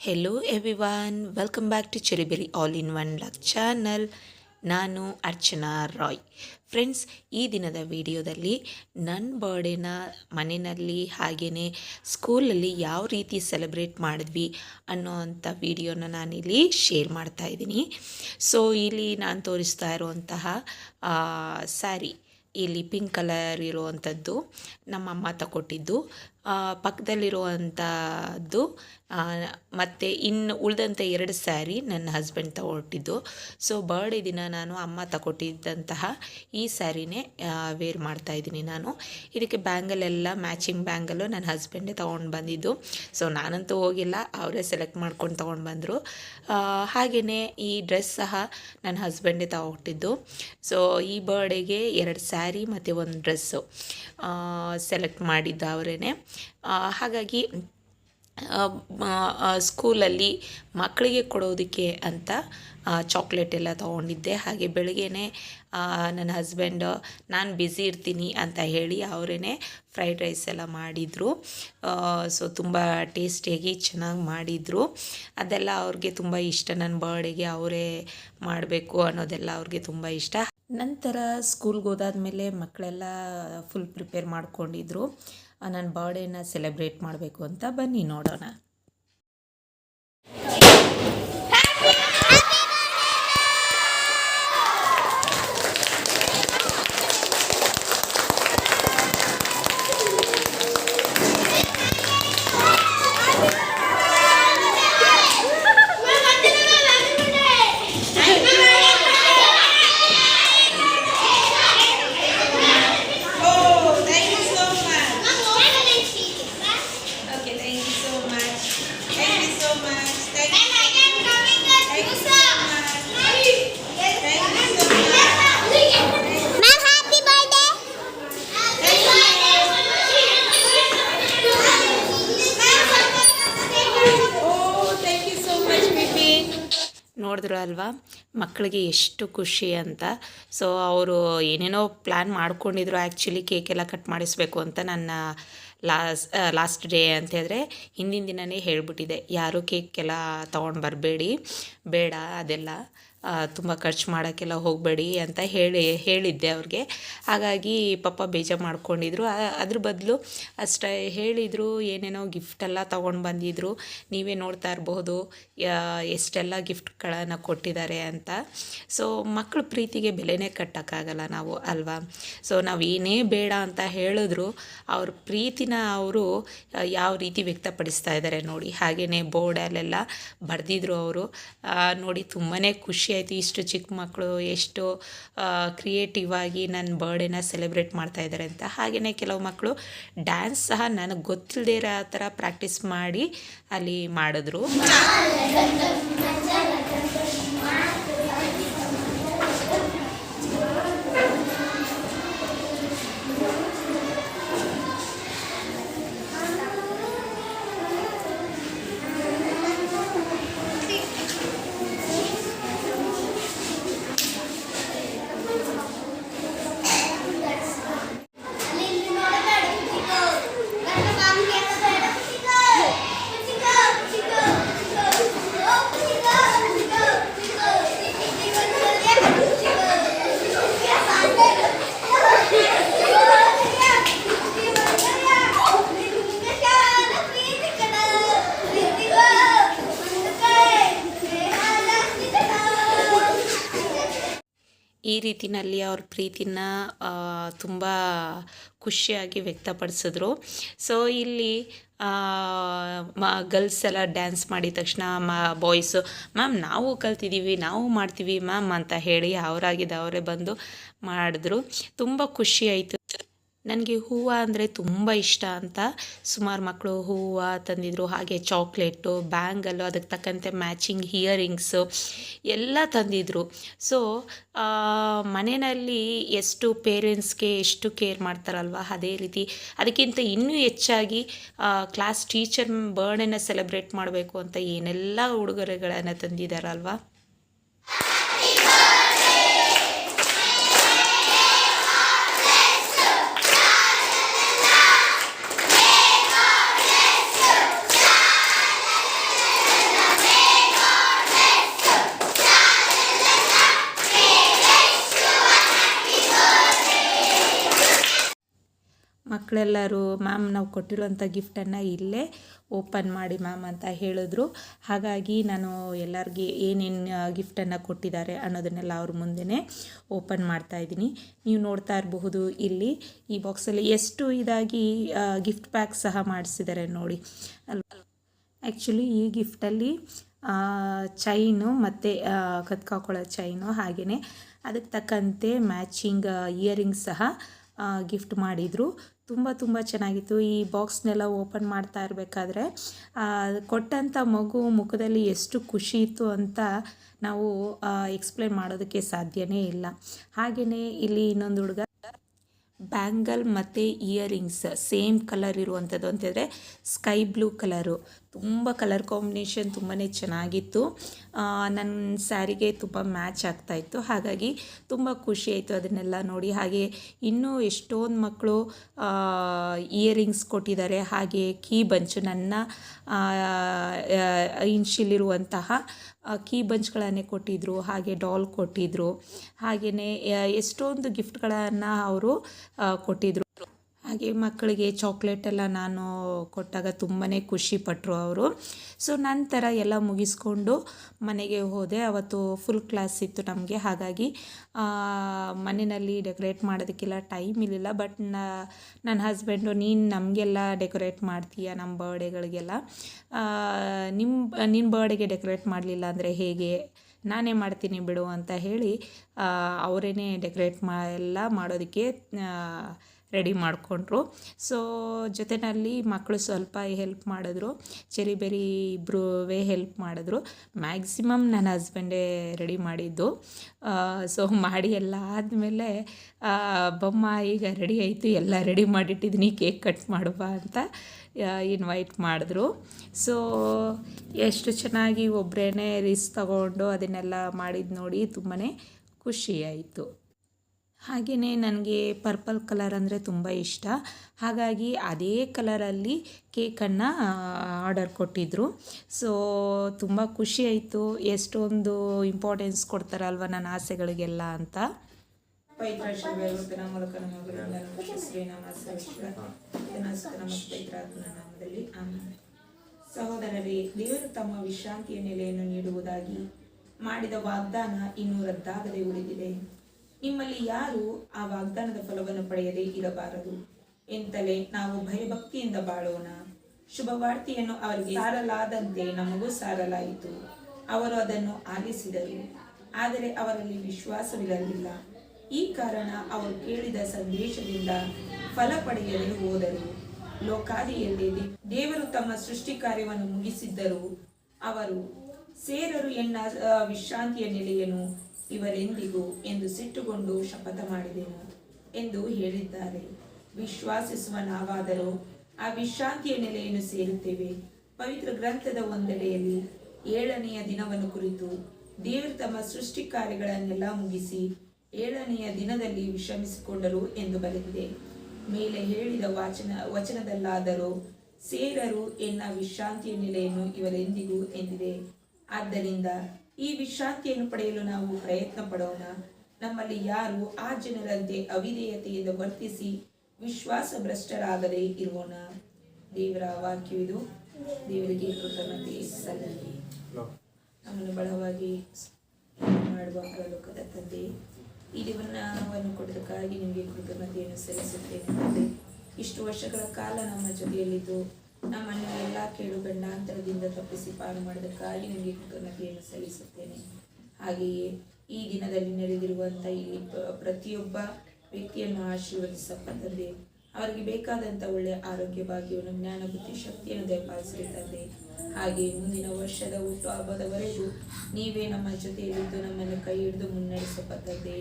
Hello everyone welcome back to cherry berry all in one luck channel ನಾನು Archana Roy. Friends ಈ ದಿನದ ವಿಡಿಯೋದಲ್ಲಿ ನನ್ನ ಬರ್ಡೇನ ಮನೆಯಲ್ಲಿ ಹಾಗೆಯೇ ಸ್ಕೂಲಲ್ಲಿ ಯಾವ ರೀತಿ ಸೆಲೆಬ್ರೇಟ್ ಮಾಡಿದ್ವಿ ಅನ್ನೋ ಅಂಥ ವಿಡಿಯೋನ ನಾನಿಲ್ಲಿ ಶೇರ್ ಮಾಡ್ತಾ ಇದ್ದೀನಿ. ಸೊ ಇಲ್ಲಿ ನಾನು ತೋರಿಸ್ತಾ ಇರುವಂತಹ ಸ್ಯಾರಿ ಇಲ್ಲಿ ಪಿಂಕ್ ಕಲರ್ ಇರುವಂಥದ್ದು ನಮ್ಮಮ್ಮ ತಗೊಟ್ಟಿದ್ದು ಪಕ್ಕದಲ್ಲಿರುವಂಥದ್ದು ಮತ್ತು ಇನ್ನು ಉಳಿದಂಥ ಎರಡು ಸ್ಯಾರಿ ನನ್ನ ಹಸ್ಬೆಂಡ್ ತಗೊಟ್ಟಿದ್ದು. ಸೊ ಬರ್ಡೇ ದಿನ ನಾನು ಅಮ್ಮ ತಗೊಟ್ಟಿದ್ದಂತಹ ಈ ಸ್ಯಾರಿನೇ ವೇರ್ ಮಾಡ್ತಾ ಇದ್ದೀನಿ ನಾನು. ಇದಕ್ಕೆ ಬ್ಯಾಂಗಲೆಲ್ಲ ಮ್ಯಾಚಿಂಗ್ ಬ್ಯಾಂಗಲು ನನ್ನ ಹಸ್ಬೆಂಡೇ ತೊಗೊಂಡು ಬಂದಿದ್ದು. ಸೊ ನಾನಂತೂ ಹೋಗಿಲ್ಲ, ಅವರೇ ಸೆಲೆಕ್ಟ್ ಮಾಡ್ಕೊಂಡು ತೊಗೊಂಡು ಬಂದರು. ಹಾಗೆಯೇ ಈ ಡ್ರೆಸ್ ಸಹ ನನ್ನ ಹಸ್ಬೆಂಡೇ ತಗೊಟ್ಟಿದ್ದು. ಸೊ ಈ ಬರ್ಡೇಗೆ ಎರಡು ಸ್ಯಾರಿ ಮತ್ತು ಒಂದು ಡ್ರೆಸ್ಸು ಸೆಲೆಕ್ಟ್ ಮಾಡಿದ್ದು ಅವರೇ ಹಾಗಾಗಿ ಸ್ಕೂಲಲ್ಲಿ ಮಕ್ಕಳಿಗೆ ಕೊಡೋದಕ್ಕೆ ಅಂತ ಚಾಕ್ಲೇಟ್ ಎಲ್ಲ ತೊಗೊಂಡಿದ್ದೆ. ಹಾಗೆ ಬೆಳಗ್ಗೆನೇ ನನ್ನ ಹಸ್ಬೆಂಡ್ ನಾನು ಬ್ಯುಸಿ ಇರ್ತೀನಿ ಅಂತ ಹೇಳಿ ಅವರೇ ಫ್ರೈಡ್ ರೈಸ್ ಎಲ್ಲ ಮಾಡಿದರು. ಸೊ ತುಂಬ ಟೇಸ್ಟಿಯಾಗಿ ಚೆನ್ನಾಗಿ ಮಾಡಿದರು. ಅದೆಲ್ಲ ಅವ್ರಿಗೆ ತುಂಬ ಇಷ್ಟ. ನನ್ನ ಬರ್ಡೇಗೆ ಅವರೇ ಮಾಡಬೇಕು ಅನ್ನೋದೆಲ್ಲ ಅವ್ರಿಗೆ ತುಂಬ ಇಷ್ಟ. ನಂತರ ಸ್ಕೂಲ್ಗೆ ಹೋದಾದ್ಮೇಲೆ ಮಕ್ಕಳೆಲ್ಲ ಫುಲ್ ಪ್ರಿಪೇರ್ ಮಾಡ್ಕೊಂಡಿದ್ರು. ನನ್ನ ಬರ್ಡೇನ ಸೆಲೆಬ್ರೇಟ್ ಮಾಡಬೇಕು ಅಂತ ಬನ್ನಿ ನೋಡೋಣ. ಮಕ್ಕಳಿಗೆ ಎಷ್ಟು ಖುಷಿ ಅಂತ. ಸೊ ಅವರು ಏನೇನೋ ಪ್ಲ್ಯಾನ್ ಮಾಡ್ಕೊಂಡಿದ್ರು ಆ್ಯಕ್ಚುಲಿ ಕೇಕೆಲ್ಲ ಕಟ್ ಮಾಡಿಸ್ಬೇಕು ಅಂತ ನನ್ನ ಲಾಸ್ ಲಾಸ್ಟ್ ಡೇ ಅಂತ ಹೇಳಿದ್ರೆ ಹಿಂದಿನ ದಿನವೇ ಹೇಳಿಬಿಟ್ಟಿದೆ. ಯಾರೂ ಕೇಕೆಲ್ಲ ತೊಗೊಂಡು ಬರಬೇಡಿ. ಬೇಡ ಅದೆಲ್ಲ. ತುಂಬ ಖರ್ಚು ಮಾಡೋಕ್ಕೆಲ್ಲ ಹೋಗಬೇಡಿ ಅಂತ ಹೇಳಿ, ಹೇಳಿದ್ದೆ ಅವ್ರಿಗೆ. ಹಾಗಾಗಿ ಪಾಪ ಬೇಜಾರು ಮಾಡ್ಕೊಂಡಿದ್ರು. ಅದ್ರ ಬದಲು ಅಷ್ಟೇ ಹೇಳಿದರು, ಏನೇನೋ ಗಿಫ್ಟೆಲ್ಲ ತೊಗೊಂಡು ಬಂದಿದ್ರು. ನೀವೇ ನೋಡ್ತಾ ಇರಬಹುದು ಎಷ್ಟೆಲ್ಲ ಗಿಫ್ಟ್ಗಳನ್ನು ಕೊಟ್ಟಿದ್ದಾರೆ ಅಂತ. ಸೊ ಮಕ್ಕಳ ಪ್ರೀತಿಗೆ ಬೆಲೆನೇ ಕಟ್ಟೋಕ್ಕಾಗಲ್ಲ ನಾವು, ಅಲ್ವಾ? ಸೊ ನಾವು ಏನೇ ಬೇಡ ಅಂತ ಹೇಳಿದ್ರು, ಅವ್ರ ಪ್ರೀತಿನ ಅವರು ಯಾವ ರೀತಿ ವ್ಯಕ್ತಪಡಿಸ್ತಾ ಇದ್ದಾರೆ ನೋಡಿ. ಹಾಗೆಯೇ ಬೋರ್ಡಲ್ಲೆಲ್ಲ ಬರೆದಿದ್ರು ಅವರು. ನೋಡಿ ತುಂಬಾ ಖುಷಿ. ಆಯಿತು ಇಷ್ಟು ಚಿಕ್ಕ ಮಕ್ಕಳು ಎಷ್ಟು ಕ್ರಿಯೇಟಿವ್ ಆಗಿ ನನ್ನ ಬರ್ಡೇನ ಸೆಲೆಬ್ರೇಟ್ ಮಾಡ್ತಾ ಇದ್ದಾರೆ ಅಂತ. ಹಾಗೆಯೇ ಕೆಲವು ಮಕ್ಕಳು ಡ್ಯಾನ್ಸ್ ಸಹ ನನಗೆ ಗೊತ್ತಿಲ್ಲದೇ ಇರೋ ಥರ ಪ್ರಾಕ್ಟೀಸ್ ಮಾಡಿ ಅಲ್ಲಿ ಮಾಡಿದ್ರು. ಈ ರೀತಿನಲ್ಲಿ ಅವ್ರ ಪ್ರೀತಿನ ತುಂಬ ಖುಷಿಯಾಗಿ ವ್ಯಕ್ತಪಡಿಸಿದ್ರು. ಸೊ ಇಲ್ಲಿ ಮ ಗರ್ಲ್ಸ್ ಎಲ್ಲ ಡ್ಯಾನ್ಸ್ ಮಾಡಿದ ತಕ್ಷಣ, ಮ ಬಾಯ್ಸು ಮ್ಯಾಮ್ ನಾವು ಕಲ್ತಿದ್ದೀವಿ ನಾವು ಮಾಡ್ತೀವಿ ಮ್ಯಾಮ್ ಅಂತ ಹೇಳಿ ಅವರಾಗಿದ್ದ ಅವರೇ ಬಂದು ಮಾಡಿದ್ರು. ತುಂಬ ಖುಷಿಯಾಯಿತು ನನಗೆ ಹೂವು ಅಂದರೆ ತುಂಬ ಇಷ್ಟ ಅಂತ. ಸುಮಾರು ಮಕ್ಕಳು ಹೂವು ತಂದಿದ್ರು, ಹಾಗೆ ಚಾಕ್ಲೇಟು, ಬ್ಯಾಂಗಲ್ಲು, ಅದಕ್ಕೆ ತಕ್ಕಂತೆ ಮ್ಯಾಚಿಂಗ್ ಹಿಯರಿಂಗ್ಸು ಎಲ್ಲ ತಂದಿದ್ರು. ಸೊ ಮನೆಯಲ್ಲಿ ಎಷ್ಟು ಪೇರೆಂಟ್ಸ್ಗೆ ಎಷ್ಟು ಕೇರ್ ಮಾಡ್ತಾರಲ್ವ? ಅದೇ ರೀತಿ ಅದಕ್ಕಿಂತ ಇನ್ನೂ ಹೆಚ್ಚಾಗಿ ಕ್ಲಾಸ್ ಟೀಚರ್ ಬರ್ಡೇನ ಸೆಲೆಬ್ರೇಟ್ ಮಾಡಬೇಕು ಅಂತ ಏನೆಲ್ಲ ಉಡುಗೊರೆಗಳನ್ನು ತಂದಿದ್ದಾರಲ್ವ? ಮಕ್ಕಳೆಲ್ಲರೂ ಮ್ಯಾಮ್ ನಾವು ಕೊಟ್ಟಿರುವಂಥ ಗಿಫ್ಟನ್ನು ಇಲ್ಲೇ ಓಪನ್ ಮಾಡಿ ಮ್ಯಾಮ್ ಅಂತ ಹೇಳಿದ್ರು. ಹಾಗಾಗಿ ನಾನು ಎಲ್ಲರಿಗೆ ಏನೇನು ಗಿಫ್ಟನ್ನು ಕೊಟ್ಟಿದ್ದಾರೆ ಅನ್ನೋದನ್ನೆಲ್ಲ ಅವ್ರ ಮುಂದೆನೇ ಓಪನ್ ಮಾಡ್ತಾ ಇದ್ದೀನಿ. ನೀವು ನೋಡ್ತಾ ಇರಬಹುದು ಇಲ್ಲಿ ಈ ಬಾಕ್ಸಲ್ಲಿ ಎಷ್ಟು ಇದಾಗಿ ಗಿಫ್ಟ್ ಪ್ಯಾಕ್ ಸಹ ಮಾಡಿಸಿದ್ದಾರೆ ನೋಡಿ. ಅಲ್ವಾ ಆ್ಯಕ್ಚುಲಿ ಈ ಗಿಫ್ಟಲ್ಲಿ ಚೈನು ಮತ್ತು ಕತ್ಕಾಕೊಳ್ಳೋ ಚೈನು ಹಾಗೆಯೇ ಅದಕ್ಕೆ ತಕ್ಕಂತೆ ಮ್ಯಾಚಿಂಗ್ ಇಯರಿಂಗ್ಸ್ ಸಹ ಗಿಫ್ಟ್ ಮಾಡಿದರು. ತುಂಬ ತುಂಬ ಚೆನ್ನಾಗಿತ್ತು. ಈ ಬಾಕ್ಸ್ನೆಲ್ಲ ಓಪನ್ ಮಾಡ್ತಾ ಇರಬೇಕಾದ್ರೆ ಕೊಟ್ಟಂಥ ಮಗು ಮುಖದಲ್ಲಿ ಎಷ್ಟು ಖುಷಿ ಇತ್ತು ಅಂತ ನಾವು ಎಕ್ಸ್ಪ್ಲೇನ್ ಮಾಡೋದಕ್ಕೆ ಸಾಧ್ಯನೇ ಇಲ್ಲ. ಹಾಗೆಯೇ ಇಲ್ಲಿ ಇನ್ನೊಂದು ಹುಡುಗ ಬ್ಯಾಂಗಲ್ ಮತ್ತು ಇಯರಿಂಗ್ಸ್ ಸೇಮ್ ಕಲರ್ ಇರುವಂಥದ್ದು ಅಂತಂದರೆ ಸ್ಕೈ ಬ್ಲೂ ಕಲರು ತುಂಬ ಕಲರ್ ಕಾಂಬಿನೇಷನ್ ತುಂಬಾ ಚೆನ್ನಾಗಿತ್ತು. ನನ್ನ ಸ್ಯಾರಿಗೆ ತುಂಬ ಮ್ಯಾಚ್ ಆಗ್ತಾಯಿತ್ತು ಹಾಗಾಗಿ ತುಂಬ ಖುಷಿ ಆಯಿತು ಅದನ್ನೆಲ್ಲ ನೋಡಿ. ಹಾಗೆ ಇನ್ನೂ ಎಷ್ಟೊಂದು ಮಕ್ಕಳು ಇಯರಿಂಗ್ಸ್ ಕೊಟ್ಟಿದ್ದಾರೆ. ಹಾಗೆ ಕೀ ಬಂಚು ನನ್ನ ಇನ್ಶಿಲಿರುವಂತಹ ಕೀ ಬಂಚ್ಗಳನ್ನೇ ಕೊಟ್ಟಿದ್ದರು ಹಾಗೆ ಡಾಲ್ ಕೊಟ್ಟಿದ್ದರು ಹಾಗೆಯೇ ಎಷ್ಟೊಂದು ಗಿಫ್ಟ್ಗಳನ್ನು ಅವರು ಕೊಟ್ಟಿದ್ದರು ಹಾಗೆ ಮಕ್ಕಳಿಗೆ ಚಾಕ್ಲೇಟ್ ಎಲ್ಲ ನಾನು ಕೊಟ್ಟಾಗ ತುಂಬಾ ಖುಷಿಪಟ್ಟರು ಅವರು. ಸೊ ನಂತರ ಎಲ್ಲ ಮುಗಿಸ್ಕೊಂಡು ಮನೆಗೆ ಹೋದೆ. ಅವತ್ತು ಫುಲ್ ಕ್ಲಾಸ್ ಇತ್ತು ನಮಗೆ. ಹಾಗಾಗಿ ಮನೆಯಲ್ಲಿ ಡೆಕೋರೇಟ್ ಮಾಡೋದಕ್ಕೆಲ್ಲ ಟೈಮ್ ಇರಲಿಲ್ಲ. ಬಟ್ ನನ್ನ ಹಸ್ಬೆಂಡು ನೀನು ನಮಗೆಲ್ಲ ಡೆಕೋರೇಟ್ ಮಾಡ್ತೀಯ ನಮ್ಮ ಬರ್ಡೇಗಳಿಗೆಲ್ಲ ನಿಮ್ಮ ನಿನ್ನ ಬರ್ಡೇಗೆ ಡೆಕೋರೇಟ್ ಮಾಡಲಿಲ್ಲ ಅಂದರೆ ಹೇಗೆ? ನಾನೇ ಮಾಡ್ತೀನಿ ಬಿಡು ಅಂತ ಹೇಳಿ ಅವರೇನೆ ಡೆಕೋರೇಟ್ ಮಾ, ಎಲ್ಲ ಮಾಡೋದಕ್ಕೆ ರೆಡಿ ಮಾಡಿಕೊಂಡ್ರು. ಸೊ ಜೊತೆಯಲ್ಲಿ ಮಕ್ಕಳು ಸ್ವಲ್ಪ ಹೆಲ್ಪ್ ಮಾಡಿದ್ರು. ಚೆರಿ ಬೆರಿ ಇಬ್ಬರೂ ಹೆಲ್ಪ್ ಮಾಡಿದ್ರು. ಮ್ಯಾಕ್ಸಿಮಮ್ ನನ್ನ ಹಸ್ಬೆಂಡೇ ರೆಡಿ ಮಾಡಿದ್ದು. ಸೊ ಮಾಡಿ ಎಲ್ಲ ಆದಮೇಲೆ ಬೊಮ್ಮ ಈಗ ರೆಡಿ ಆಯಿತು. ಎಲ್ಲ ರೆಡಿ ಮಾಡಿಟ್ಟಿದ್ದೀನಿ ಕೇಕ್ ಕಟ್ ಮಾಡುವ ಅಂತ ಇನ್ವೈಟ್ ಮಾಡಿದ್ರು. ಸೊ ಎಷ್ಟು ಚೆನ್ನಾಗಿ ಒಬ್ಬರೇ ರಿಸ್ಕ್ ತಗೊಂಡು ಅದನ್ನೆಲ್ಲ ಮಾಡಿದ್ದು ನೋಡಿ ತುಂಬಾ ಖುಷಿಯಾಯಿತು ಹಾಗೆಯೇ ನನಗೆ ಪರ್ಪಲ್ ಕಲರ್ ಅಂದರೆ ತುಂಬ ಇಷ್ಟ. ಹಾಗಾಗಿ ಅದೇ ಕಲರಲ್ಲಿ ಕೇಕನ್ನು ಆರ್ಡರ್ ಕೊಟ್ಟಿದ್ದರು ಸೊ, ತುಂಬ ಖುಷಿ ಆಯಿತು. ಎಷ್ಟೊಂದು ಇಂಪಾರ್ಟೆನ್ಸ್ ಕೊಡ್ತಾರಲ್ವ ನನ್ನ ಆಸೆಗಳಿಗೆಲ್ಲ ಅಂತ. ಸಹೋದರರೇ, ದೇವರು ತಮ್ಮ ವಿಶ್ರಾಂತಿಯ ನೆಲೆಯನ್ನು ನೀಡುವುದಾಗಿ ಮಾಡಿದ ವಾಗ್ದಾನ ಇನ್ನೂ ರದ್ದಾಗದೆ ಉಳಿದಿದೆ. ನಿಮ್ಮಲ್ಲಿ ಯಾರು ಆ ವಾಗ್ದಾನದ ಫಲವನ್ನು ಪಡೆಯದೇ ಇರಬಾರದು? ಎಂತಲೇ ನಾವು ಭಯಭಕ್ತಿಯಿಂದ ಬಾಳೋಣ. ಶುಭವಾರ್ತೆಯನ್ನು ಅವರಿಗೆ ಸಾರಲಾದಂತೆ ನಮಗೂ ಸಾರಲಾಯಿತು. ಅವರು ಅದನ್ನು ಆಲಿಸಿದರು. ಆದರೆ ಅವರಲ್ಲಿ ವಿಶ್ವಾಸವಿರಲಿಲ್ಲ. ಈ ಕಾರಣ ಅವರು ಕೇಳಿದ ಸಂದೇಶದಿಂದ ಫಲ ಪಡೆಯದೆ ಹೋದರು. ಲೋಕಾದಿಯಲ್ಲಿ ದೇವರು ತಮ್ಮ ಸೃಷ್ಟಿ ಕಾರ್ಯವನ್ನು ಮುಗಿಸಿದ್ದರು ಅವರು, ಸೇರರು ಎನ್ನ ವಿಶ್ರಾಂತಿಯ ನೆಲೆಯನು ಇವರೆಂದಿಗೂ ಎಂದು ಸಿಟ್ಟುಕೊಂಡು ಶಪಥ ಮಾಡಿದೆವು ಎಂದು ಹೇಳಿದ್ದಾರೆ. ವಿಶ್ವಾಸಿಸುವ ನಾವಾದರೂ, ಆ ವಿಶ್ರಾಂತಿಯ ನೆಲೆಯನ್ನು ಸೇರುತ್ತೇವೆ. ಪವಿತ್ರ ಗ್ರಂಥದ ಒಂದೆಡೆಯಲ್ಲಿ ಏಳನೆಯ ದಿನವನ್ನು ಕುರಿತು ದೇವರು ತಮ್ಮ ಸೃಷ್ಟಿ ಕಾರ್ಯಗಳನ್ನೆಲ್ಲ ಮುಗಿಸಿ ಏಳನೆಯ ದಿನದಲ್ಲಿ ವಿಶ್ರಮಿಸಿಕೊಂಡರು ಎಂದು ಬರೆದಿದೆ. ಮೇಲೆ ಹೇಳಿದ ವಾಚನ, ವಚನದಲ್ಲಾದರೂ, ಸೇರರು ಎನ್ನ ವಿಶ್ರಾಂತಿಯ ನೆಲೆಯನ್ನು ಇವರೆಂದಿಗೂ ಎಂದಿದೆ. ಆದ್ದರಿಂದ ಈ ವಿಶ್ರಾಂತಿಯನ್ನು ಪಡೆಯಲು ನಾವು ಪ್ರಯತ್ನ ಪಡೋಣ ನಮ್ಮಲ್ಲಿ ಯಾರು ಆ ಜನರಂತೆ ಅವಿಧೇಯತೆಯಿಂದ ವರ್ತಿಸಿ ವಿಶ್ವಾಸ ಭ್ರಷ್ಟರಾಗದೇ ಇರೋಣ. ದೇವರ ವಾಕ್ಯವಿದು. ದೇವರಿಗೆ ಕೃತಜ್ಞತೆ ಸಲ್ಲಲಿ. ನಮ್ಮನ್ನು ಬಲವಾಗಿ ಮಾಡುವ ಲೋಕದ ತಂದೆ, ಈ ದಿವನವನ್ನು ಕೊಡೋದಕ್ಕಾಗಿ ನಿಮಗೆ ಕೃತಜ್ಞತೆಯನ್ನು ಸಲ್ಲಿಸುತ್ತೇನೆ ಇಷ್ಟು ವರ್ಷಗಳ ಕಾಲ ನಮ್ಮ ಜೊತೆಯಲ್ಲಿದ್ದು ನಮ್ಮನ್ನು ಎಲ್ಲ ಕೇಳು ಗಂಡಾಂತರದಿಂದ ತಪ್ಪಿಸಿ ಪಾರು ಮಾಡಿದಕ್ಕಾಗಿ ನಿಮಗೆ ಕೃತಜ್ಞತೆಯನ್ನು ಸಲ್ಲಿಸುತ್ತೇನೆ. ಹಾಗೆಯೇ ಈ ದಿನದಲ್ಲಿ ನೆರೆದಿರುವಂಥ ಇಲ್ಲಿ ಪ್ರತಿಯೊಬ್ಬ ವ್ಯಕ್ತಿಯನ್ನು ಆಶೀರ್ವದಿಸಪ್ಪ ತಂದೆ, ಅವರಿಗೆ ಬೇಕಾದಂಥ ಒಳ್ಳೆಯ ಆರೋಗ್ಯ ಭಾಗ್ಯವನ್ನು ಜ್ಞಾನ, ಬುದ್ಧಿ, ಶಕ್ತಿಯನ್ನು ದಯಪಾಲಿಸಲಿ ತಂದೆ. ಹಾಗೆ ಮುಂದಿನ ವರ್ಷದ ಹುಟ್ಟು ಹಬ್ಬದವರೆಗೂ ನೀವೇ ನಮ್ಮ ಜೊತೆಯಲ್ಲಿದ್ದು ನಮ್ಮನ್ನು ಕೈ ಹಿಡಿದು ಮುನ್ನಡೆಸಪ್ಪ ತಂದೆ.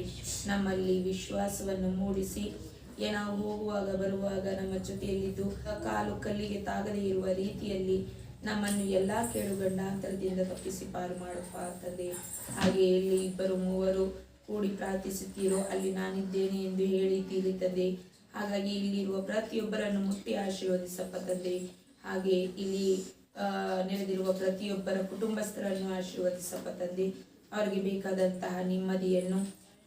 ನಮ್ಮಲ್ಲಿ ವಿಶ್ವಾಸವನ್ನು ಮೂಡಿಸಿ ನಾವು ಹೋಗುವಾಗ ಬರುವಾಗ ನಮ್ಮ ಜೊತೆಯಲ್ಲಿದ್ದು ಕಾಲು ಕಲ್ಲಿಗೆ ತಾಗದೇ ಇರುವ ರೀತಿಯಲ್ಲಿ ನಮ್ಮನ್ನು ಎಲ್ಲಾ ಕೇಳು ಗಂಡಾಂತರದಿಂದ ತಪ್ಪಿಸಿ ಪಾರು ಮಾಡಪ್ಪ ತಂದೆ ಹಾಗೆ ಇಲ್ಲಿ ಇಬ್ಬರು ಮೂವರು ಕೂಡಿ ಪ್ರಾರ್ಥಿಸುತ್ತೀರೋ ಅಲ್ಲಿ ನಾನಿದ್ದೇನೆ ಎಂದು ಹೇಳಿ ತಿಳಿತದೆ ಹಾಗಾಗಿ ಇಲ್ಲಿರುವ ಪ್ರತಿಯೊಬ್ಬರನ್ನು ಮುಟ್ಟಿ ಆಶೀರ್ವದಿಸಪ್ಪ ತಂದೆ ಹಾಗೆ ಇಲ್ಲಿ ಆ, ನೆರೆದಿರುವ ಪ್ರತಿಯೊಬ್ಬರ ಕುಟುಂಬಸ್ಥರನ್ನು ಆಶೀರ್ವದಿಸಪ್ಪ ತಂದೆ ಅವರಿಗೆ ಬೇಕಾದಂತಹ ನೆಮ್ಮದಿಯನ್ನು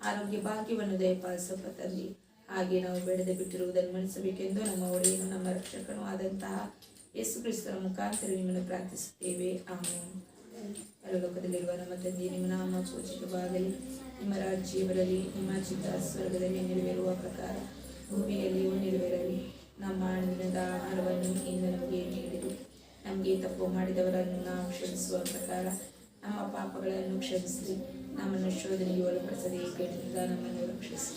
ಆರೋಗ್ಯ ಭಾಗ್ಯವನ್ನು ದಯಪಾಲಿಸಪ್ಪ ತಂದೆ ಹಾಗೆ ನಾವು ಬೆಳೆದು ಬಿಟ್ಟಿರುವುದನ್ನು ಮಣಿಸಬೇಕೆಂದು ನಮ್ಮ ಒಡೆಯನು ನಮ್ಮ ರಕ್ಷಕನೂ ಆದಂತಹ ಯೇಸು ಕ್ರಿಸ್ತರ ಮುಖಾಂತರ ನಿಮ್ಮನ್ನು ಪ್ರಾರ್ಥಿಸುತ್ತೇವೆ. ಆಮೇಲೆ ಪರಲೋಕದಲ್ಲಿರುವ ನಮ್ಮ ತಂದೆ ನಿಮ್ಮ ನಾಮ ಸೂಚಿತವಾಗಲಿ ನಿಮ್ಮ ರಾಜ್ಯ ಬರಲಿ ನಿಮ್ಮ ಚಿತ್ತ ಸ್ವರ್ಗದಲ್ಲಿ ನೆರವೇರುವ ಪ್ರಕಾರ ಭೂಮಿಯಲ್ಲಿಯೂ ನೆರವೇರಲಿ. ನಮ್ಮ ಅಣ್ಣದ ಆಹಾರವನ್ನು ಇಂದು ನಮಗೆ ನೀಡಿರು. ನಮಗೆ ತಪ್ಪು ಮಾಡಿದವರನ್ನು ನಾವು ಕ್ಷಮಿಸುವ ಪ್ರಕಾರ ನಮ್ಮ ಪಾಪಗಳನ್ನು ಕ್ಷಮಿಸಿ ನಮ್ಮನ್ನು ಶೋಧನೆಗೆ ಒಳಪಡಿಸದೆ ನಮ್ಮನ್ನು ರಕ್ಷಿಸಿ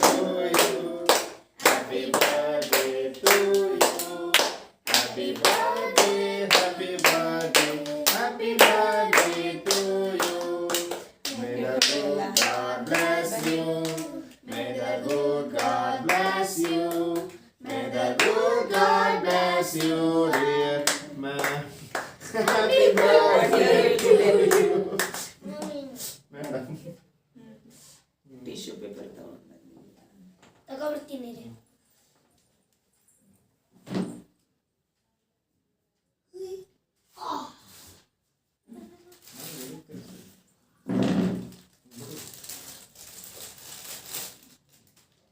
ಟಿಶ್ಯೂ ಪೇಪರ್ ತಗೊಂಡು ತಗೊಬರ್ತೀನಿ ರೀ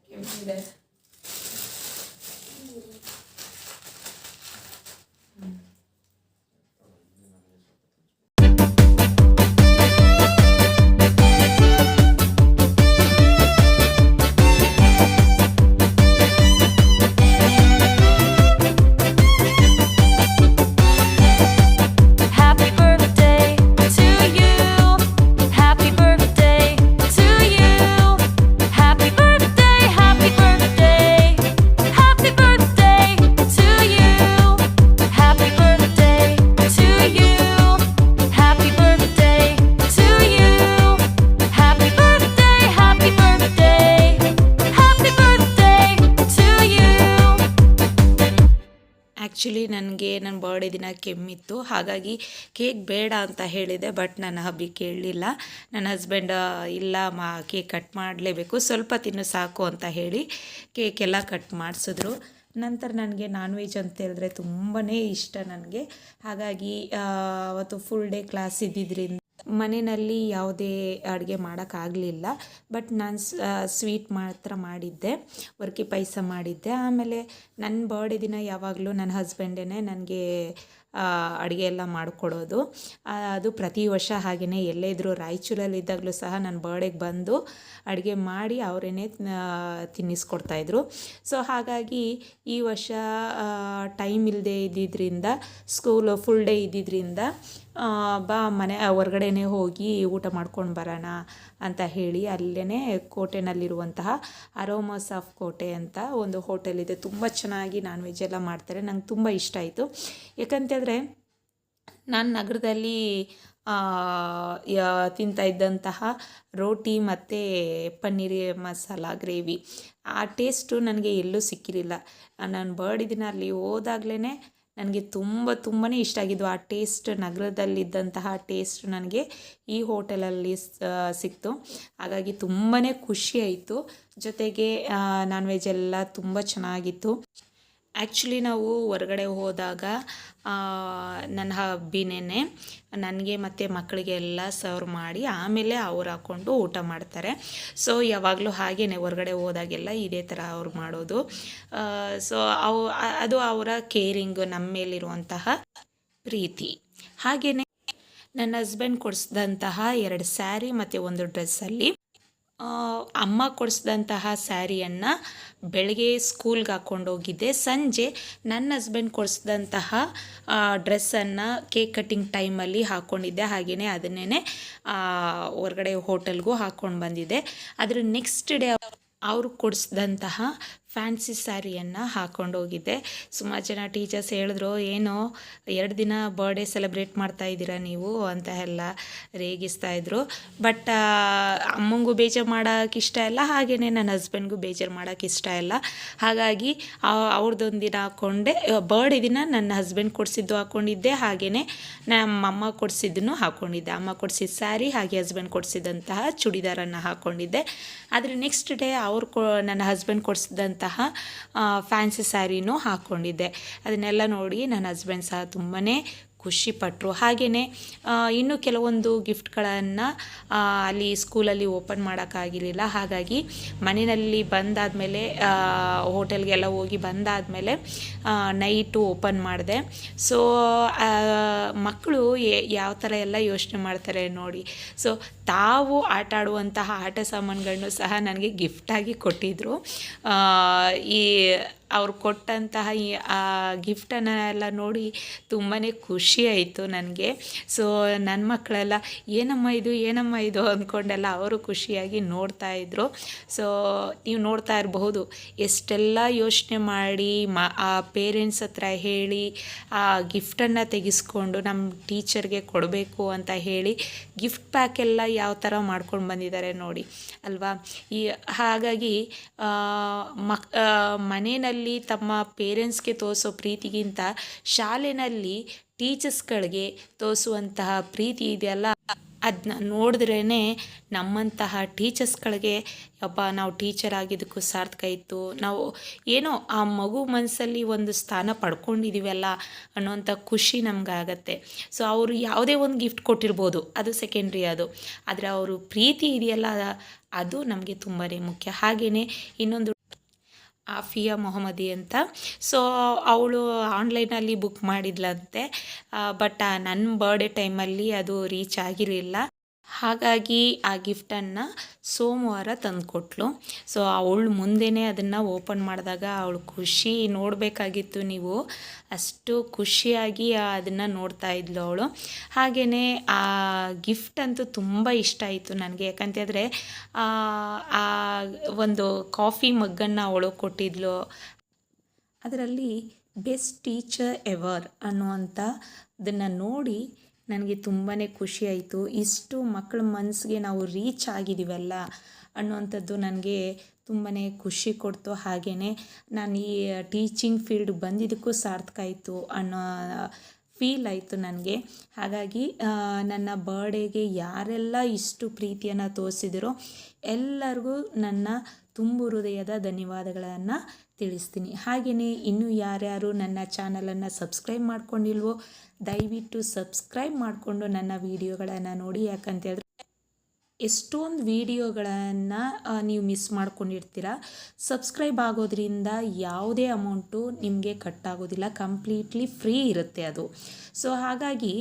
ಕೆಮ್ಮಿದೆ ಕೆಮ್ಮಿತ್ತು. ಹಾಗಾಗಿ ಕೇಕ್ ಬೇಡ ಅಂತ ಹೇಳಿದೆ, ಬಟ್ ನನ್ನ ಹಬ್ಬಿ ಕೇಳಲಿಲ್ಲ. ನನ್ನ ಹಸ್ಬೆಂಡ್ ಇಲ್ಲ ಮಾ, ಕೇಕ್ ಕಟ್ ಮಾಡಲೇಬೇಕು, ಸ್ವಲ್ಪ ತಿನ್ನು ಸಾಕು ಅಂತ ಹೇಳಿ ಕೇಕ್ ಎಲ್ಲ ಕಟ್ ಮಾಡಿಸಿದ್ರು. ನಂತರ ನನಗೆ ನಾನ್ ವೆಜ್ ಅಂತ ಹೇಳಿದ್ರೆ ತುಂಬಾ ಇಷ್ಟ ನನಗೆ. ಹಾಗಾಗಿ ಅವತ್ತು ಫುಲ್ ಡೇ ಕ್ಲಾಸ್ ಇದ್ದಿದ್ದರಿಂದ ಮನೆಯಲ್ಲಿ ಯಾವುದೇ ಅಡುಗೆ ಮಾಡೋಕ್ಕಾಗಲಿಲ್ಲ ಬಟ್ ನಾನು ಸ್ವೀಟ್ ಮಾತ್ರ ಮಾಡಿದ್ದೆ ವರ್ಕಿ ಪಾಯಸ ಮಾಡಿದ್ದೆ. ಆಮೇಲೆ ನನ್ನ ಬರ್ಡೇ ದಿನ ಯಾವಾಗಲೂ ನನ್ನ ಹಸ್ಬೆಂಡೇ ನನಗೆ ಅಡುಗೆ ಎಲ್ಲ ಮಾಡಿಕೊಡೋದು. ಅದು ಪ್ರತಿ ವರ್ಷ ಹಾಗೆಯೇ ಎಲ್ಲೇ ಇದ್ದರೂ ರಾಯಚೂರಲ್ಲಿ ಇದ್ದಾಗಲೂ ಸಹ ನನ್ನ ಬರ್ಡೇಗೆ ಬಂದು ಅಡುಗೆ ಮಾಡಿ ಅವರೇನೆ ತಿನ್ನಿಸ್ಕೊಡ್ತಾಯಿದ್ರು ಸೊ ಹಾಗಾಗಿ ಈ ವರ್ಷ ಟೈಮ್ ಇಲ್ಲದೆ ಇದ್ದಿದ್ದರಿಂದ ಸ್ಕೂಲು ಫುಲ್ ಡೇ ಇದ್ದಿದ್ದರಿಂದ ಬಾ ಮನೆ, ಹೊರ್ಗಡೆನೇ ಹೋಗಿ ಊಟ ಮಾಡ್ಕೊಂಡು ಬರೋಣ ಅಂತ ಹೇಳಿ ಅಲ್ಲೇ ಕೋಟೆನಲ್ಲಿರುವಂತಹ ಅರೋಮಸ್ ಆಫ್ ಕೋಟೆ ಅಂತ ಒಂದು ಹೋಟೆಲ್ ಇದೆ. ತುಂಬ ಚೆನ್ನಾಗಿ ನಾನ್ ವೆಜ್ ಎಲ್ಲ ಮಾಡ್ತಾರೆ. ನಂಗೆ ತುಂಬ ಇಷ್ಟ ಆಯಿತು. ಯಾಕಂತಂದರೆ ನಾನು ನಗರದಲ್ಲಿ ತಿಂತಾ ಇದ್ದಂತಹ ರೋಟಿ ಮತ್ತು ಪನ್ನೀರ್ ಮಸಾಲ ಗ್ರೇವಿ. ಆ ಟೇಸ್ಟು ನನಗೆ ಎಲ್ಲೂ ಸಿಕ್ಕಿರಲಿಲ್ಲ. ನಾನು ಬರ್ಡ್ ದಿನ ಅಲ್ಲಿ ಹೋದಾಗ್ಲೇ ನನಗೆ ತುಂಬ ತುಂಬಾ ಇಷ್ಟ ಆಗಿದ್ದು ಆ ಟೇಸ್ಟ್, ನಗರದಲ್ಲಿದ್ದಂತಹ ಟೇಸ್ಟ್ ನನಗೆ ಈ ಹೋಟೆಲಲ್ಲಿ ಸಿಕ್ತು. ಹಾಗಾಗಿ ತುಂಬಾ ಖುಷಿ ಆಯಿತು. ಜೊತೆಗೆ ನಾನ್ ವೆಜ್ ಎಲ್ಲ ತುಂಬ ಚೆನ್ನಾಗಿತ್ತು. ಆ್ಯಕ್ಚುಲಿ ನಾವು ಹೊರಗಡೆ ಹೋದಾಗ ನನ್ನ ಹಬ್ಬಿನೇ ನನಗೆ ಮತ್ತು ಮಕ್ಕಳಿಗೆ ಎಲ್ಲ ಸರ್ವ್ ಮಾಡಿ, ಆಮೇಲೆ ಅವ್ರು ಹಾಕ್ಕೊಂಡು ಊಟ ಮಾಡ್ತಾರೆ. ಸೊ ಯಾವಾಗಲೂ ಹಾಗೇ ಹೊರಗಡೆ ಹೋದಾಗೆಲ್ಲ ಇದೇ ಥರ ಅವ್ರು ಮಾಡೋದು. ಸೊ ಅವು, ಅದು ಅವರ ಕೇರಿಂಗ್ ನಮ್ಮ ಮೇಲಿರುವಂತಹ ಪ್ರೀತಿ. ಹಾಗೆಯೇ ನನ್ನ ಹಸ್ಬೆಂಡ್ ಕೊಡಿಸಿದಂತಹ ಎರಡು ಸ್ಯಾರಿ ಮತ್ತು ಒಂದು ಡ್ರೆಸ್ಸಲ್ಲಿ ಅಮ್ಮ ಕೊಡಿಸಿದಂತಹ ಸ್ಯಾರಿಯನ್ನು ಬೆಳಗ್ಗೆ ಸ್ಕೂಲ್ಗೆ ಹಾಕ್ಕೊಂಡು ಹೋಗಿದ್ದೆ ಸಂಜೆ ನನ್ನ ಹಸ್ಬೆಂಡ್ ಕೊಡಿಸಿದಂತಹ ಡ್ರೆಸ್ಸನ್ನು ಕೇಕ್ ಕಟ್ಟಿಂಗ್ ಟೈಮಲ್ಲಿ ಹಾಕ್ಕೊಂಡಿದ್ದೆ. ಹಾಗೆಯೇ ಅದನ್ನೇ ಹೊರಗಡೆ ಹೋಟೆಲ್ಗೂ ಹಾಕ್ಕೊಂಡು ಬಂದಿದ್ದೆ. ಅದ್ರ ನೆಕ್ಸ್ಟ್ ಡೇ ಅವ್ರಿಗೆ ಕೊಡಿಸಿದಂತಹ ಫ್ಯಾನ್ಸಿ ಸ್ಯಾರಿಯನ್ನು ಹಾಕ್ಕೊಂಡು ಹೋಗಿದ್ದೆ ಸುಮಾರು ಜನ ಟೀಚರ್ಸ್ ಹೇಳಿದ್ರು, ಏನೋ ಎರಡು ದಿನ ಬರ್ಡೇ ಸೆಲೆಬ್ರೇಟ್ ಮಾಡ್ತಾ ಇದ್ದೀರಾ ನೀವು? ಅಂತ ಎಲ್ಲ ರೇಗಿಸ್ತಾ ಇದ್ರು. ಬಟ್ ಅಮ್ಮಂಗೂ ಬೇಜಾರು ಮಾಡೋಕೆ ಇಷ್ಟ ಇಲ್ಲ ಹಾಗೇ ನನ್ನ ಹಸ್ಬೆಂಡ್ಗೂ ಬೇಜಾರು ಮಾಡೋಕೆ ಇಷ್ಟ ಇಲ್ಲ. ಹಾಗಾಗಿ ಅವ್ರದ್ದೊಂದು ದಿನ ಹಾಕ್ಕೊಂಡೆ ಬರ್ಡೇ ದಿನ ನನ್ನ ಹಸ್ಬೆಂಡ್ ಕೊಡಿಸಿದ್ದು ಹಾಕ್ಕೊಂಡಿದ್ದೆ ಹಾಗೆಯೇ ನಮ್ಮ ಅಮ್ಮ ಕೊಡಿಸಿದ್ದನ್ನು ಹಾಕ್ಕೊಂಡಿದ್ದೆ ಅಮ್ಮ ಕೊಡಿಸಿದ ಸ್ಯಾರಿ ಹಾಗೆ ಹಸ್ಬೆಂಡ್ ಕೊಡಿಸಿದಂತಹ ಚೂಡಿದಾರನ್ನು ಹಾಕ್ಕೊಂಡಿದ್ದೆ ಆದರೆ ನೆಕ್ಸ್ಟ್ ಡೇ ಅವ್ರು ಕೊ, ನನ್ನ ಹಸ್ಬೆಂಡ್ ಕೊಡಿಸಿದಂತಹ ಫ್ಯಾನ್ಸಿ ಸ್ಯಾರಿನೂ ಹಾಕ್ಕೊಂಡಿದ್ದೆ ಅದನ್ನೆಲ್ಲ ನೋಡಿ ನನ್ನ ಹಸ್ಬೆಂಡ್ ಸಹ ತುಂಬಾ ಖುಷಿಪಟ್ಟರು ಹಾಗೆಯೇ ಇನ್ನೂ ಕೆಲವೊಂದು ಗಿಫ್ಟ್ಗಳನ್ನು ಅಲ್ಲಿ ಸ್ಕೂಲಲ್ಲಿ ಓಪನ್ ಮಾಡೋಕ್ಕಾಗಿರಲಿಲ್ಲ. ಹಾಗಾಗಿ ಮನೆಯಲ್ಲಿ ಬಂದಾದಮೇಲೆ ಹೋಟೆಲ್ಗೆಲ್ಲ ಹೋಗಿ ಬಂದಾದ ಮೇಲೆ ನೈಟು ಓಪನ್ ಮಾಡಿದೆ. ಸೊ ಮಕ್ಕಳು ಯಾವ ಥರ ಎಲ್ಲ ಯೋಚನೆ ಮಾಡ್ತಾರೆ ನೋಡಿ. ಸೊ, ತಾವು ಆಟ ಆಡುವಂತಹ ಆಟ ಸಾಮಾನುಗಳನ್ನು ಸಹ ನನಗೆ ಗಿಫ್ಟಾಗಿ ಕೊಟ್ಟಿದ್ದರು ಈ ಅವ್ರು ಕೊಟ್ಟಂತಹ ಈ, ಆ ಗಿಫ್ಟನ್ನು ಎಲ್ಲ ನೋಡಿ ತುಂಬಾ ಖುಷಿ ಆಯಿತು ನನಗೆ. ಸೊ ನನ್ನ ಮಕ್ಕಳೆಲ್ಲ, ಏನಮ್ಮ ಇದು ಏನಮ್ಮ ಇದು? ಅಂದ್ಕೊಂಡೆಲ್ಲ ಅವರು ಖುಷಿಯಾಗಿ ನೋಡ್ತಾ ಇದ್ದರು ಸೊ ನೀವು ನೋಡ್ತಾ ಇರಬಹುದು, ಎಷ್ಟೆಲ್ಲ ಯೋಚನೆ ಮಾಡಿ ಮ, ಆ ಪೇರೆಂಟ್ಸ್ ಹತ್ರ ಹೇಳಿ, ಆ ಗಿಫ್ಟನ್ನು ತೆಗೆಸ್ಕೊಂಡು ನಮ್ಮ ಟೀಚರ್ಗೆ ಕೊಡಬೇಕು ಅಂತ ಹೇಳಿ ಗಿಫ್ಟ್ ಪ್ಯಾಕ್ ಎಲ್ಲ ಯಾವ ಥರ ಮಾಡ್ಕೊಂಡು ಬಂದಿದ್ದಾರೆ ನೋಡಿ. ಅಲ್ವಾ? ಈ, ಹಾಗಾಗಿ ಮಕ್ ಮನೆಯಲ್ಲಿ ತಮ್ಮ ಪೇರೆಂಟ್ಸ್ಗೆ ತೋರಿಸೋ ಪ್ರೀತಿಗಿಂತ ಶಾಲೆಯಲ್ಲಿ ಟೀಚರ್ಸ್ಗಳಿಗೆ ತೋರಿಸುವಂತಹ ಪ್ರೀತಿ ಇದೆಯಲ್ಲ? ಅದನ್ನ ನೋಡಿದ್ರೇ ನಮ್ಮಂತಹ ಟೀಚರ್ಸ್ಗಳಿಗೆ ಅಪ್ಪ ನಾವು ಟೀಚರ್ ಆಗಿದ್ದಕ್ಕೂ ಸಾರ್ಥಕ ಇತ್ತು. ನಾವು ಏನೋ ಆ ಮಗು ಮನಸ್ಸಲ್ಲಿ ಒಂದು ಸ್ಥಾನ ಪಡ್ಕೊಂಡಿದ್ದೀವಲ್ಲ ಅನ್ನೋಂಥ ಖುಷಿ ನಮಗಾಗತ್ತೆ. ಸೊ, ಅವರು ಯಾವುದೇ ಒಂದು ಗಿಫ್ಟ್ ಕೊಟ್ಟಿರ್ಬೋದು. ಅದು ಸೆಕೆಂಡ್ರಿ ಅದು. ಆದರೆ ಅವರು ಪ್ರೀತಿ ಇದೆಯಲ್ಲ, ಅದು ನಮಗೆ ತುಂಬಾ ಮುಖ್ಯ. ಹಾಗೆಯೇ ಇನ್ನೊಂದು ಆಫಿಯಾ ಮೊಹಮ್ಮದಿ ಅಂತ. ಸೊ ಅವಳು ಆನ್ಲೈನಲ್ಲಿ ಬುಕ್ ಮಾಡಿದ್ಲಂತೆ. ಬಟ್ ನನ್ನ ಬರ್ಡೇ ಟೈಮಲ್ಲಿ ಅದು ರೀಚ್ ಆಗಿರಲಿಲ್ಲ. ಹಾಗಾಗಿ ಆ ಗಿಫ್ಟನ್ನು ಸೋಮವಾರ ತಂದುಕೊಟ್ಲು. ಸೊ ಅವಳು ಮುಂದೆನೇ ಅದನ್ನು ಓಪನ್ ಮಾಡಿದಾಗ ಅವಳು ಖುಷಿ ನೋಡಬೇಕಾಗಿತ್ತು ನೀವು. ಅಷ್ಟು ಖುಷಿಯಾಗಿ ಅದನ್ನು ನೋಡ್ತಾ ಇದ್ಲು ಅವಳು. ಹಾಗೆಯೇ ಆ ಗಿಫ್ಟ್ ಅಂತೂ ತುಂಬ ಇಷ್ಟ ಆಯಿತು ನನಗೆ. ಯಾಕಂತಂದರೆ ಆ ಒಂದು ಕಾಫಿ ಮಗ್ಗನ್ನು ಅವಳು ಕೊಟ್ಟಿದ್ಲು. ಅದರಲ್ಲಿ ಬೆಸ್ಟ್ ಟೀಚರ್ ಎವರ್ ಅನ್ನುವಂಥ ಅದನ್ನು ನೋಡಿ ನನಗೆ ತುಂಬಾ ಖುಷಿ ಆಯಿತು. ಇಷ್ಟು ಮಕ್ಕಳ ಮನಸ್ಸಿಗೆ ನಾವು ರೀಚ್ ಆಗಿದ್ದೀವಲ್ಲ ಅನ್ನುವಂಥದ್ದು ನನಗೆ ತುಂಬಾ ಖುಷಿ ಕೊಡ್ತು. ಹಾಗೆಯೇ ನಾನು ಈ ಟೀಚಿಂಗ್ ಫೀಲ್ಡ್ ಬಂದಿದ್ದಕ್ಕೂ ಸಾರ್ಥಕ ಆಯಿತು ಅನ್ನೋ ಫೀಲ್ ಆಯಿತು ನನಗೆ. ಹಾಗಾಗಿ ನನ್ನ ಬರ್ಡೇಗೆ ಯಾರೆಲ್ಲ ಇಷ್ಟು ಪ್ರೀತಿಯನ್ನು ತೋರಿಸಿದಿರೋ ಎಲ್ಲರಿಗೂ ನನ್ನ ತುಂಬು ಹೃದಯದ ಧನ್ಯವಾದಗಳನ್ನು ತಿಳಿಸ್ತೀನಿ. ಹಾಗೆಯೇ ಇನ್ನೂ ಯಾರ್ಯಾರು ನನ್ನ ಚಾನಲನ್ನು ಸಬ್ಸ್ಕ್ರೈಬ್ ಮಾಡ್ಕೊಂಡಿಲ್ವೋ, ದಯವಿಟ್ಟು ಸಬ್ಸ್ಕ್ರೈಬ್ ಮಾಡಿಕೊಂಡು ನನ್ನ ವೀಡಿಯೋಗಳನ್ನು ನೋಡಿ. ಯಾಕಂತೇಳಿದ್ರೆ ಎಷ್ಟೊಂದು ವೀಡಿಯೋಗಳನ್ನು ನೀವು ಮಿಸ್ ಮಾಡ್ಕೊಂಡಿರ್ತೀರ ಸಬ್ಸ್ಕ್ರೈಬ್ ಆಗೋದ್ರಿಂದ ಯಾವುದೇ ಅಮೌಂಟು ನಿಮಗೆ ಕಟ್ಟಾಗೋದಿಲ್ಲ ಕಂಪ್ಲೀಟ್ಲಿ ಫ್ರೀ ಇರುತ್ತೆ ಅದು. ಸೊ ಹಾಗಾಗಿ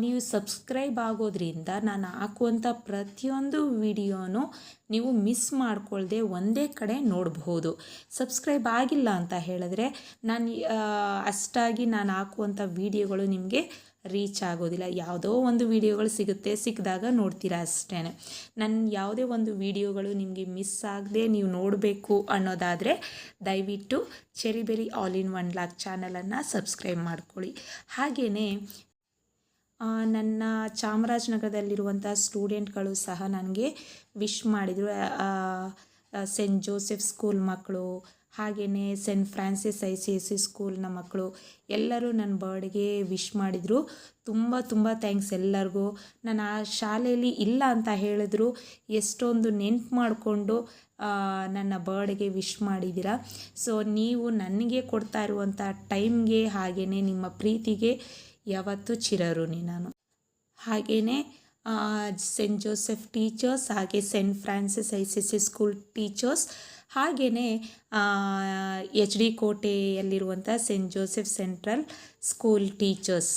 ನೀವು ಸಬ್ಸ್ಕ್ರೈಬ್ ಆಗೋದ್ರಿಂದ ನಾನು ಹಾಕುವಂಥ ಪ್ರತಿಯೊಂದು ವಿಡಿಯೋನು ನೀವು ಮಿಸ್ ಮಾಡ್ಕೊಳ್ಳದೆ ಒಂದೇ ಕಡೆ ನೋಡಬಹುದು. ಸಬ್ಸ್ಕ್ರೈಬ್ ಆಗಿಲ್ಲ ಅಂತ ಹೇಳಿದ್ರೆ ನಾನು ಅಷ್ಟಾಗಿ ನಾನು ಹಾಕುವಂಥ ವಿಡಿಯೋಗಳು ನಿಮಗೆ ರೀಚ್ ಆಗೋದಿಲ್ಲ. ಯಾವುದೋ ಒಂದು ವಿಡಿಯೋಗಳು ಸಿಗುತ್ತೆ, ಸಿಕ್ಕಿದಾಗ ನೋಡ್ತೀರಾ ಅಷ್ಟೇ ನನ್ನ ಯಾವುದೇ ಒಂದು ವಿಡಿಯೋಗಳು ನಿಮಗೆ ಮಿಸ್ ಆಗದೆ ನೀವು ನೋಡಬೇಕು ಅನ್ನೋದಾದರೆ ದಯವಿಟ್ಟು cherry berry all in one lock ಚಾನಲನ್ನು ಸಬ್ಸ್ಕ್ರೈಬ್ ಮಾಡ್ಕೊಳ್ಳಿ. ಹಾಗೆಯೇ ನನ್ನ ಚಾಮರಾಜನಗರದಲ್ಲಿರುವಂಥ ಸ್ಟೂಡೆಂಟ್ಗಳು ಸಹ ನನಗೆ ವಿಶ್ ಮಾಡಿದರು. ಸೆಂಟ್ ಜೋಸೆಫ್ ಸ್ಕೂಲ್ ಮಕ್ಕಳು ಹಾಗೆಯೇ saint Francis I C S C ಸ್ಕೂಲ್ನ ಮಕ್ಕಳು, ಎಲ್ಲರೂ ನನ್ನ ಬರ್ಡ್ಗೆ ವಿಶ್ ಮಾಡಿದರು. ತುಂಬ ತುಂಬ ಥ್ಯಾಂಕ್ಸ್ ಎಲ್ಲರಿಗೂ. ನಾನು ಆ ಶಾಲೆಯಲ್ಲಿ ಇಲ್ಲ ಅಂತ ಹೇಳಿದ್ರು. ಎಷ್ಟೊಂದು ನೆನ್ಪು ಮಾಡಿಕೊಂಡು ನನ್ನ ಬರ್ಡ್ಗೆ ವಿಶ್ ಮಾಡಿದ್ದೀರ. ಸೊ, ನೀವು ನನಗೆ ಕೊಡ್ತಾ ಇರುವಂಥ ಟೈಮ್ಗೆ ಹಾಗೆಯೇ ನಿಮ್ಮ ಪ್ರೀತಿಗೆ ಯಾವತ್ತೂ ಚಿರಋಣಿ ನಾನು. ಹಾಗೆಯೇ ಸೆಂಟ್ ಜೋಸೆಫ್ ಟೀಚರ್ಸ್ ಹಾಗೆ saint Francis I C C school teachers ಹಾಗೆಯೇ H D ಕೋಟೆಯಲ್ಲಿರುವಂಥ saint Joseph central school teachers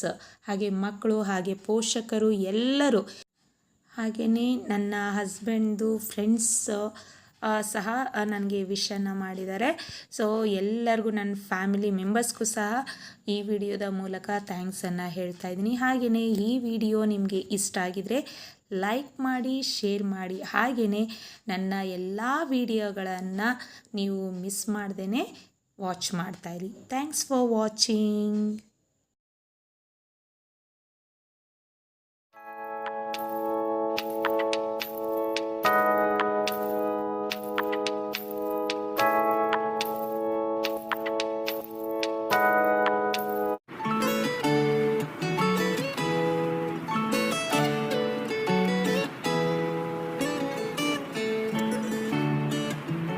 ಹಾಗೆ ಮಕ್ಕಳು ಹಾಗೆ ಪೋಷಕರು ಎಲ್ಲರೂ. ಹಾಗೆಯೇ ನನ್ನ ಹಸ್ಬೆಂಡ್ದು ಫ್ರೆಂಡ್ಸ್ ಸಹ ನನಗೆ ವಿಶನ್ನು ಮಾಡಿದ್ದಾರೆ. ಸೊ ಎಲ್ಲರಿಗೂ ನನ್ನ ಫ್ಯಾಮಿಲಿ ಮೆಂಬರ್ಸ್ಗೂ ಸಹ ಈ ವಿಡಿಯೋದ ಮೂಲಕ ಥ್ಯಾಂಕ್ಸನ್ನು ಹೇಳ್ತಾ ಇದ್ದೀನಿ. ಹಾಗೆಯೇ ಈ ವಿಡಿಯೋ ನಿಮಗೆ ಇಷ್ಟ ಆಗಿದರೆ ಲೈಕ್ ಮಾಡಿ ಶೇರ್ ಮಾಡಿ ಹಾಗೆಯೇ ನನ್ನ ಎಲ್ಲ ವಿಡಿಯೋಗಳನ್ನು ನೀವು ಮಿಸ್ ಮಾಡ್ದೇ ವಾಚ್ ಮಾಡ್ತಾಯಿರಿ ಥ್ಯಾಂಕ್ಸ್ ಫಾರ್ ವಾಚಿಂಗ್